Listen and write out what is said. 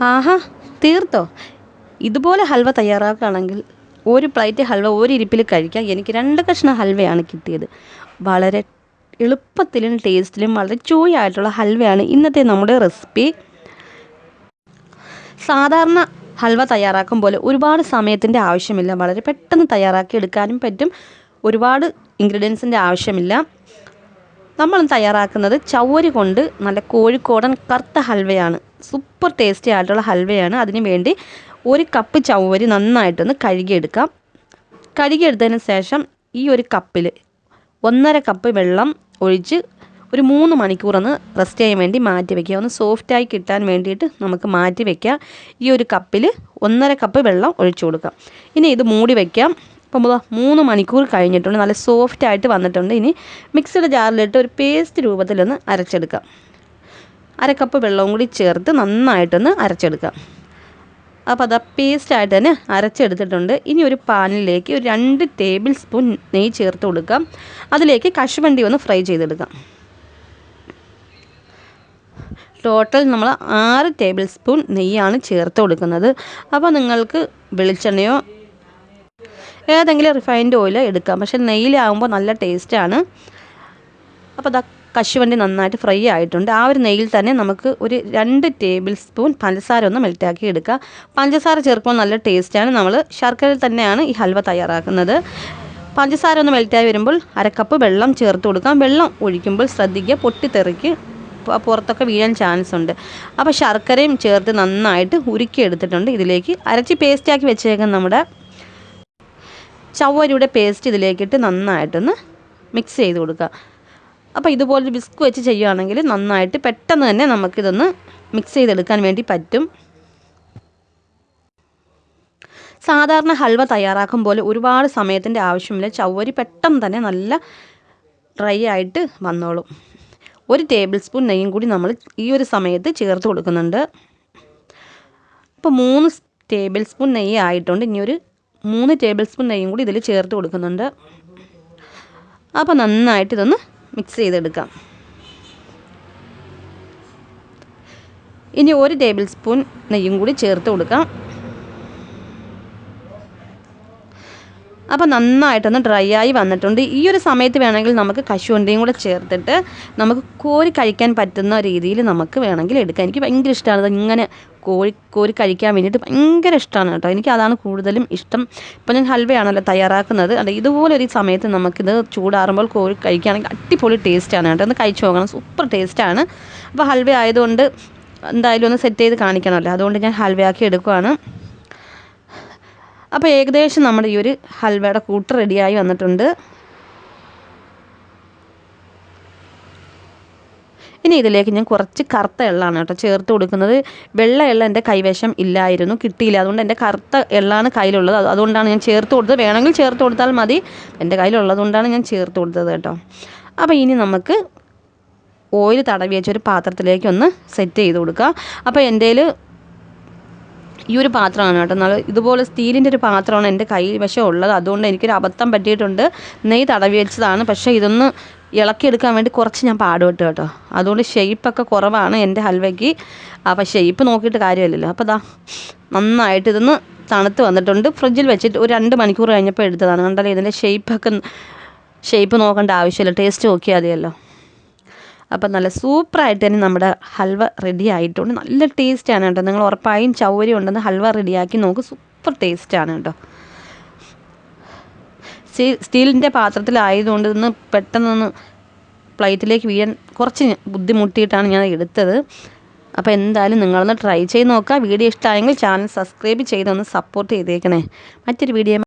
ആഹാ തീർത്തോ. ഇതുപോലെ ഹൽവ തയ്യാറാക്കുകയാണെങ്കിൽ ഒരു പ്ലേറ്റ് ഹൽവ ഒരു ഇരിപ്പിൽ കഴിക്കാം. എനിക്ക് രണ്ട് കഷ്ണം ഹൽവയാണ് കിട്ടിയത്. വളരെ എളുപ്പത്തിലും ടേസ്റ്റിലും വളരെ ചൂയായിട്ടുള്ള ഹൽവയാണ് ഇന്നത്തെ നമ്മുടെ റെസിപ്പി. സാധാരണ ഹൽവ തയ്യാറാക്കും പോലെ ഒരുപാട് സമയത്തിന്റെ ആവശ്യമില്ല. വളരെ പെട്ടെന്ന് തയ്യാറാക്കി എടുക്കാനും പറ്റും. ഒരുപാട് ഇൻഗ്രീഡിയൻസിന്റെ ആവശ്യമില്ല. നമ്മൾ തയ്യാറാക്കുന്നത് ചവ്വരി കൊണ്ട് നല്ല കോഴിക്കോടൻ കറുത്ത ഹൽവയാണ്. സൂപ്പർ ടേസ്റ്റി ആയിട്ടുള്ള ഹൽവയാണ്. അതിന് വേണ്ടി ഒരു കപ്പ് ചവ്വരി നന്നായിട്ടൊന്ന് കഴുകിയെടുക്കാം. കഴുകിയെടുത്തതിന് ശേഷം ഈ ഒരു കപ്പിൽ ഒന്നര കപ്പ് വെള്ളം ഒഴിച്ച് ഒരു മൂന്ന് മണിക്കൂറൊന്ന് റെസ്റ്റ് ചെയ്യാൻ വേണ്ടി മാറ്റി വയ്ക്കുക ഒന്ന് സോഫ്റ്റായി കിട്ടാൻ വേണ്ടിയിട്ട് നമുക്ക് മാറ്റി വയ്ക്കാം ഈ ഒരു കപ്പിൽ ഒന്നര കപ്പ് വെള്ളം ഒഴിച്ചു കൊടുക്കാം. ഇനി ഇത് മൂടി വയ്ക്കാം അപ്പം മൂന്ന് മണിക്കൂർ കഴിഞ്ഞിട്ടുണ്ട്. നല്ല സോഫ്റ്റ് ആയിട്ട് വന്നിട്ടുണ്ട്. ഇനി മിക്സിയുടെ ജാറിലിട്ട് ഒരു പേസ്റ്റ് രൂപത്തിലൊന്ന് അരച്ചെടുക്കാം. അര കപ്പ് വെള്ളവും കൂടി ചേർത്ത് നന്നായിട്ടൊന്ന് അരച്ചെടുക്കാം. അപ്പോൾ അത് പേസ്റ്റായിട്ട് തന്നെ അരച്ചെടുത്തിട്ടുണ്ട്. ഇനി ഒരു പാനിലേക്ക് ഒരു രണ്ട് ടേബിൾ സ്പൂൺ നെയ്യ് ചേർത്ത് കൊടുക്കാം. അതിലേക്ക് കശുവണ്ടി ഒന്ന് ഫ്രൈ ചെയ്തെടുക്കാം. ടോട്ടൽ നമ്മൾ ആറ് ടേബിൾ സ്പൂൺ നെയ്യാണ് ചേർത്ത് കൊടുക്കുന്നത്. അപ്പോൾ നിങ്ങൾക്ക് വെളിച്ചെണ്ണയോ ഏതെങ്കിലും റിഫൈൻഡ് ഓയിൽ എടുക്കാം. പക്ഷേ നെയ്യിലാകുമ്പോൾ നല്ല ടേസ്റ്റാണ്. അപ്പോൾ അതാ കശുവണ്ടി നന്നായിട്ട് ഫ്രൈ ആയിട്ടുണ്ട്. ആ ഒരു നെയ്യിൽ തന്നെ നമുക്ക് ഒരു രണ്ട് ടേബിൾ സ്പൂൺ പഞ്ചസാര ഒന്ന് മെൽറ്റാക്കി എടുക്കുക പഞ്ചസാര ചേർക്കുമ്പോൾ നല്ല ടേസ്റ്റാണ്. നമ്മൾ ശർക്കരയിൽ തന്നെയാണ് ഈ ഹൽവ തയ്യാറാക്കുന്നത്. പഞ്ചസാര ഒന്ന് മെൽറ്റായി വരുമ്പോൾ അരക്കപ്പ് വെള്ളം ചേർത്ത് കൊടുക്കാം. വെള്ളം ഒഴിക്കുമ്പോൾ ശ്രദ്ധിക്കുക പൊട്ടിത്തെറിക്ക് പുറത്തൊക്കെ വീഴാൻ ചാൻസ് ഉണ്ട്. അപ്പോൾ ശർക്കരയും ചേർത്ത് നന്നായിട്ട് ഉരുക്കി എടുത്തിട്ടുണ്ട് ഇതിലേക്ക് അരച്ച് പേസ്റ്റാക്കി വെച്ചേക്കാം നമ്മുടെ ചവ്വരിയുടെ പേസ്റ്റ് ഇതിലേക്കിട്ട് നന്നായിട്ടൊന്ന് മിക്സ് ചെയ്ത് കൊടുക്കുക. അപ്പോൾ ഇതുപോലെ വിസ്ക് വെച്ച് ചെയ്യുകയാണെങ്കിൽ നന്നായിട്ട് പെട്ടെന്ന് തന്നെ നമുക്കിതൊന്ന് മിക്സ് ചെയ്തെടുക്കാൻ വേണ്ടി പറ്റും. സാധാരണ ഹൽവ തയ്യാറാക്കും പോലെ ഒരുപാട് സമയത്തിന്റെ ആവശ്യമില്ല. ചവ്വരി പെട്ടെന്ന് തന്നെ നല്ല ഡ്രൈ ആയിട്ട് വന്നോളും. ഒരു ടേബിൾ സ്പൂൺ നെയ്യും കൂടി നമ്മൾ ഈ ഒരു സമയത്ത് ചേർത്ത് കൊടുക്കുന്നുണ്ട്. അപ്പോൾ മൂന്ന് ടേബിൾ സ്പൂൺ നെയ്യ് ആയിട്ടുണ്ട്. ഇനിയൊരു മൂന്ന് ടേബിൾ സ്പൂൺ നെയ്യും കൂടി ഇതിൽ ചേർത്ത് കൊടുക്കുന്നുണ്ട്. അപ്പോൾ നന്നായിട്ട് ഇതൊന്ന് മിക്സ് ചെയ്തെടുക്കാം. ഇനി ഒരു ടേബിൾ സ്പൂൺ നെയ്യും കൂടി ചേർത്ത് കൊടുക്കാം. അപ്പോൾ നന്നായിട്ടൊന്ന് ഡ്രൈ ആയി വന്നിട്ടുണ്ട്. ഈ ഒരു സമയത്ത് വേണമെങ്കിൽ നമുക്ക് കശുവണ്ടിയും കൂടെ ചേർത്തിട്ട് നമുക്ക് കോരി കഴിക്കാൻ പറ്റുന്ന രീതിയിൽ നമുക്ക് വേണമെങ്കിൽ എടുക്കാം. എനിക്ക് ഭയങ്കര ഇഷ്ടമാണ് ഇങ്ങനെ കോരി കോരി കഴിക്കാൻ വേണ്ടിയിട്ട് ഭയങ്കര ഇഷ്ടമാണ് കേട്ടോ. എനിക്ക് അതാണ് കൂടുതലും ഇഷ്ടം. ഇപ്പം ഞാൻ ഹൽവയാണല്ലോ തയ്യാറാക്കുന്നത്. അല്ല ഇതുപോലെ ഒരു സമയത്ത് നമുക്കിത് ചൂടാറുമ്പോൾ കോരി കഴിക്കുകയാണെങ്കിൽ അടിപൊളി ടേസ്റ്റാണ് കേട്ടോ. ഒന്ന് കഴിച്ചു നോക്കണം. സൂപ്പർ ടേസ്റ്റാണ് അപ്പോൾ ഹൽവ ആയതുകൊണ്ട് എന്തായാലും ഒന്ന് സെറ്റ് ചെയ്ത് കാണിക്കണമല്ലോ. അതുകൊണ്ട് ഞാൻ ഹൽവയാക്കി എടുക്കുവാണ്. അപ്പോൾ ഏകദേശം നമ്മുടെ ഈ ഒരു ഹൽവയുടെ കൂട്ട് റെഡിയായി വന്നിട്ടുണ്ട്. ഇനി ഇതിലേക്ക് ഞാൻ കുറച്ച് കറുത്ത എള്ളാണ് കേട്ടോ ചേർത്ത് കൊടുക്കുന്നത്. വെള്ള എള്ള എന്റെ കൈവശം ഇല്ലായിരുന്നു കിട്ടിയില്ല. അതുകൊണ്ട് എന്റെ കറുത്ത എള്ളാണ് കയ്യിലുള്ളത്. അതുകൊണ്ടാണ് ഞാൻ ചേർത്ത് കൊടുത്തത്. വേണമെങ്കിൽ ചേർത്ത് കൊടുത്താൽ മതി. എന്റെ കയ്യിലുള്ളത് കൊണ്ടാണ് ഞാൻ ചേർത്ത് കൊടുത്തത് കേട്ടോ. അപ്പോൾ ഇനി നമുക്ക് ഓയിൽ തടവി വെച്ചൊരു പാത്രത്തിലേക്ക് ഒന്ന് സെറ്റ് ചെയ്ത് കൊടുക്കുക അപ്പോൾ എന്റെ ഈ ഒരു പാത്രമാണ് കേട്ടോ. നല്ല ഇതുപോലെ സ്റ്റീലിന്റെ ഒരു പാത്രമാണ് എന്റെ കയ്യിൽ പക്ഷേ ഉള്ളത്. അതുകൊണ്ട് എനിക്കൊരു അബദ്ധം പറ്റിയിട്ടുണ്ട്. നെയ് തടവി വെച്ചതാണ്. പക്ഷേ ഇതൊന്ന് ഇളക്കിയെടുക്കാൻ വേണ്ടി കുറച്ച് ഞാൻ പാടുപെട്ടു കേട്ടോ. അതുകൊണ്ട് ഷെയ്പ്പൊക്കെ കുറവാണ് എന്റെ ഹൽവയ്ക്ക്. അപ്പോൾ ഷെയ്പ്പ് നോക്കിയിട്ട് കാര്യമില്ലല്ലോ. അപ്പോൾ ദാ നന്നായിട്ട് ഇതൊന്ന് തണുത്ത് വന്നിട്ടുണ്ട്. ഫ്രിഡ്ജിൽ വെച്ചിട്ട് ഒരു രണ്ട് മണിക്കൂർ കഴിഞ്ഞപ്പോൾ എടുത്തതാണ്. കണ്ടല്ലോ ഇതിന്റെ ഷെയ്പ്പൊക്കെ ഷെയ്പ്പ് നോക്കേണ്ട ആവശ്യമില്ല. ടേസ്റ്റ് നോക്കിയാൽ മതിയല്ലോ. അപ്പം നല്ല സൂപ്പറായിട്ട് തന്നെ നമ്മുടെ ഹൽവ റെഡി ആയിട്ടുണ്ട്. നല്ല ടേസ്റ്റാണ് കേട്ടോ. നിങ്ങൾ ഉറപ്പായും ചൗരി ഉണ്ടെന്ന് ഹൽവ റെഡിയാക്കി നോക്ക്. സൂപ്പർ ടേസ്റ്റാണ് കേട്ടോ. സ്റ്റീ സ്റ്റീലിന്റെ പാത്രത്തിലായതുകൊണ്ട് ഇന്ന് പെട്ടെന്നൊന്ന് പ്ലേറ്റിലേക്ക് വീഴാൻ കുറച്ച് ബുദ്ധിമുട്ടിയിട്ടാണ് ഞാൻ എടുത്തത്. അപ്പോൾ എന്തായാലും നിങ്ങളൊന്ന് ട്രൈ ചെയ്ത് നോക്കുക. വീഡിയോ ഇഷ്ടമായെങ്കിൽ ചാനൽ സബ്സ്ക്രൈബ് ചെയ്തൊന്ന് സപ്പോർട്ട് ചെയ്തേക്കണേ. മറ്റൊരു വീഡിയോ